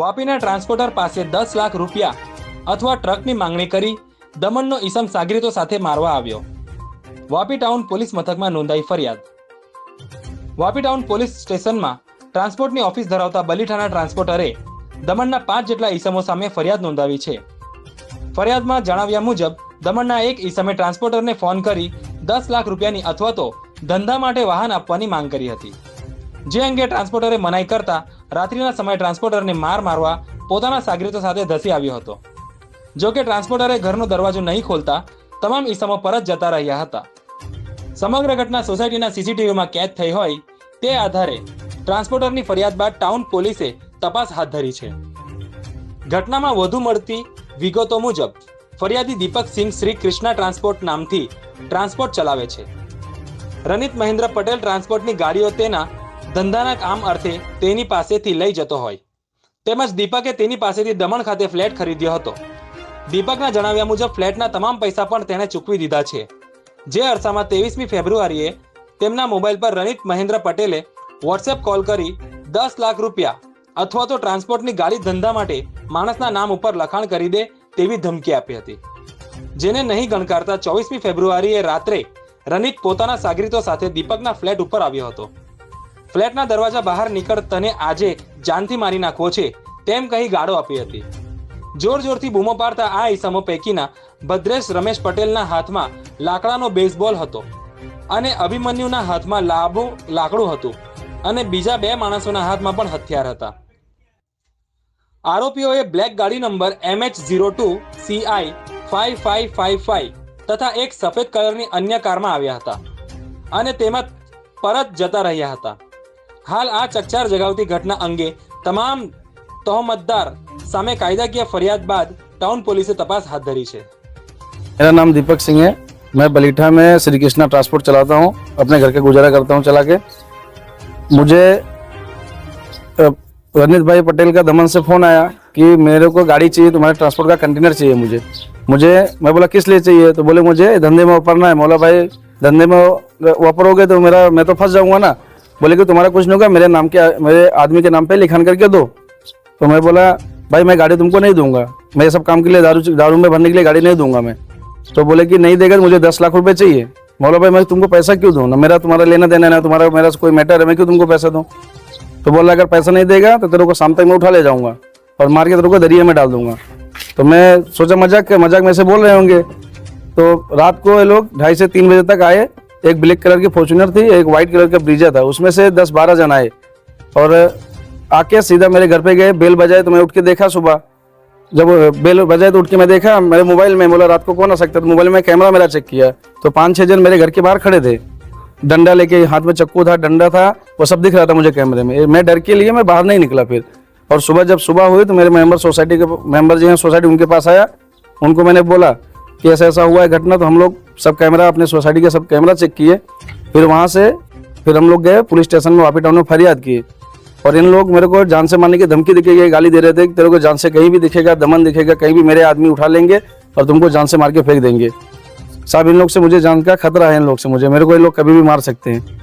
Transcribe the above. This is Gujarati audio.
વાપીના ટ્રાન્સપોર્ટર પાસે દસ લાખ રૂપિયા અથવા ટ્રકની માંગણી કરી દમણનો ઈસમ સાગરીતો સાથે મારવા આવ્યો. વાપી ટાઉન પોલીસ મથકમાં નોંધાઈ ફરિયાદ. વાપી ટાઉન પોલીસ સ્ટેશનમાં ટ્રાન્સપોર્ટની ઓફિસ ધરાવતા બલીઠાના ટ્રાન્સપોર્ટરે દમણના પાંચ જેટલા ઈસમો સામે ફરિયાદ નોંધાવી છે. ફરિયાદમાં જણાવ્યા મુજબ દમણના એક ઈસમે ટ્રાન્સપોર્ટરને ફોન કરી દસ લાખ રૂપિયાની અથવા તો ધંધા માટે વાહન આપવાની માંગ કરી હતી. જે અંગે ટ્રાન્સપોર્ટરે મનાઈ કરતા રાત્રિના સમયે ટ્રાન્સપોર્ટરને માર મારવા પોતાના સાગરીતો સાથે ધસી આવ્યો હતો. જો કે ટ્રાન્સપોર્ટરે ઘરનો દરવાજો નહીં ખોલતા તમામ ઈસમો પરત જતા રહ્યા હતા. સમગ્ર ઘટના સોસાયટીના સીસીટીવીમાં કેદ થઈ હોય તે આધારે ટ્રાન્સપોર્ટરની ફરિયાદ બાદ ટાઉન પોલીસે તપાસ હાથ ધરી છે. ઘટનામાં વધુ મળતી વિગતો મુજબ ફરિયાદી દીપક સિંહ શ્રી કૃષ્ણા ટ્રાન્સપોર્ટ નામથી ટ્રાન્સપોર્ટ ચલાવે છે. રનિત મહેન્દ્ર પટેલ ટ્રાન્સપોર્ટની ગાડીઓ તેના ધંધાના કામ અર્થે તેની પાસેથી લઈ જતો હોય. તેમજ દીપકે તેની પાસેથી દમણ ખાતે ફ્લેટ ખરીદ્યો હતો. દીપકના જણાવ્યા મુજબ ફ્લેટના તમામ પૈસા પણ તેણે ચૂકવી દીધા છે. જે અરસામાં ત્રેવીસમી ફેબ્રુઆરીએ તેમના મોબાઈલ પર રણિત મહેન્દ્ર પટેલે વોટ્સએપ કોલ કરી દસ લાખ રૂપિયા અથવા તો ટ્રાન્સપોર્ટની ગાડી ધંધા માટે માણસના નામ ઉપર લખાણ કરી દે તેવી ધમકી આપી હતી. જેને નહીં ગણકારતા ચોવીસમી ફેબ્રુઆરીએ રાત્રે રનિત પોતાના સાગરીતો સાથે દીપકના ફ્લેટ ઉપર આવ્યો હતો. ફ્લેટના દરવાજા બહાર નીકળ તને આજે જાનથી મારી નાખવો છે, તેમ કહી ગાળો આપી હતી. જોર જોરથી બૂમો પાડતા આ ઈસમો પૈકીના ભદ્રેશ રમેશ પટેલના હાથમાં લાકડાનો બેઝબોલ હતો અને અભિમન્યુના હાથમાં લાંબુ, લાકડું હતું અને બીજા બે માણસોના હાથમાં પણ હથિયાર હતા. આરોપીઓએ બ્લેક ગાડી number MH zero two CI five five five five તથા એક સફેદ કલરની અન્ય કારમાં આવ્યા હતા અને તેમાં પરત જતા રહ્યા હતા. હાલ આ ચકચાર જગાવતી ઘટના અંગે તમામ તહોમતદાર સામે કાયદાકીય ફરિયાદ બાદ ટાઉન પોલીસે તપાસ હાથ ધરી છે मेरा नाम दीपक सिंह है मैं बलीठा में श्री कृष्णा ट्रांसपोर्ट चलाता हूँ अपने घर के गुजारा करता हूँ चला के मुझे अ, रनित भाई पटेल का दमन से फ़ोन आया कि मेरे को गाड़ी चाहिए तुम्हारे ट्रांसपोर्ट का कंटेनर चाहिए मुझे मुझे मैं बोला किस लिए चाहिए तो बोले मुझे धंधे में वापरना है बोला भाई धंधे में वापरोगे तो मेरा मैं तो फंस जाऊंगा ना बोले कि तुम्हारा कुछ नहीं होगा, मेरे नाम के, मेरे आदमी के नाम पे लिखान करके दो। तो मैं बोला, भाई, मैं गाड़ी तुमको नहीं दूँगा। मैं सब काम के लिए दारू दारू में भरने के लिए गाड़ी नहीं दूँगा मैं। तो बोले कि, नहीं देगा तो मुझे दस लाख रुपये चाहिए। बोला, भाई, मैं तुमको पैसा क्यों दूँ? ना मेरा तुम्हारा लेना देना, ना तुम्हारा, मेरा कोई मैटर है, मैं क्यों तुमको पैसा दूँ? तो बोला, अगर पैसा नहीं देगा तो तेरे को शाम तक मैं उठा ले जाऊँगा और मार के तेरे को दरिया में डाल दूँगा। तो मैं सोचा मज़ाक मज़ाक में से बोल रहे होंगे। तो रात को ये लोग ढाई से तीन बजे तक आए। एक ब्लैक कलर की फॉर्चुनर थी, एक व्हाइट कलर का ब्रीजा था। उसमें से दस बारह जन आए। और आके सीधा मेरे घर पे गए, बेल बजाए तो मैं उठ के देखा सुबह। जब बेल बजाए तो उठ के मैं देखा, मेरे मोबाइल में, बोला, रात को कौन आ सकता? तो मोबाइल में कैमरा मेरा चेक किया। तो पाँच छः जन मेरे घर के बाहर खड़े थे। डंडा लेके, हाथ में चक्कू था, डंडा था, वो सब दिख रहा था मुझे कैमरे में। मैं डर के लिए मैं बाहर नहीं निकला फिर। और सुबह जब सुबह हुई तो मेरे मेंबर सोसाइटी के, मेंबर जो हैं, सोसाइटी उनके पास आया। उनको मैंने बोला कि ऐसा ऐसा हुआ है घटना तो हम लोग सब कैमरा, अपने सोसाइटी के सब कैमरा चेक किए। फिर वहाँ से, फिर हम लोग गए, पुलिस स्टेशन में, वापी टाउन में फरियाद किए और इन लोग मेरे को जान से मारने की धमकी दिखेगी गाली दे रहे थे कि तेरे को जान से कहीं भी दिखेगा, दमन दिखेगा, कहीं भी मेरे आदमी उठा लेंगे और तुमको जान से मार के फेंक देंगे। साहब, इन लोग से मुझे जान का खतरा है, इन लोग से मुझे। मेरे को इन लोग कभी भी मार सकते हैं।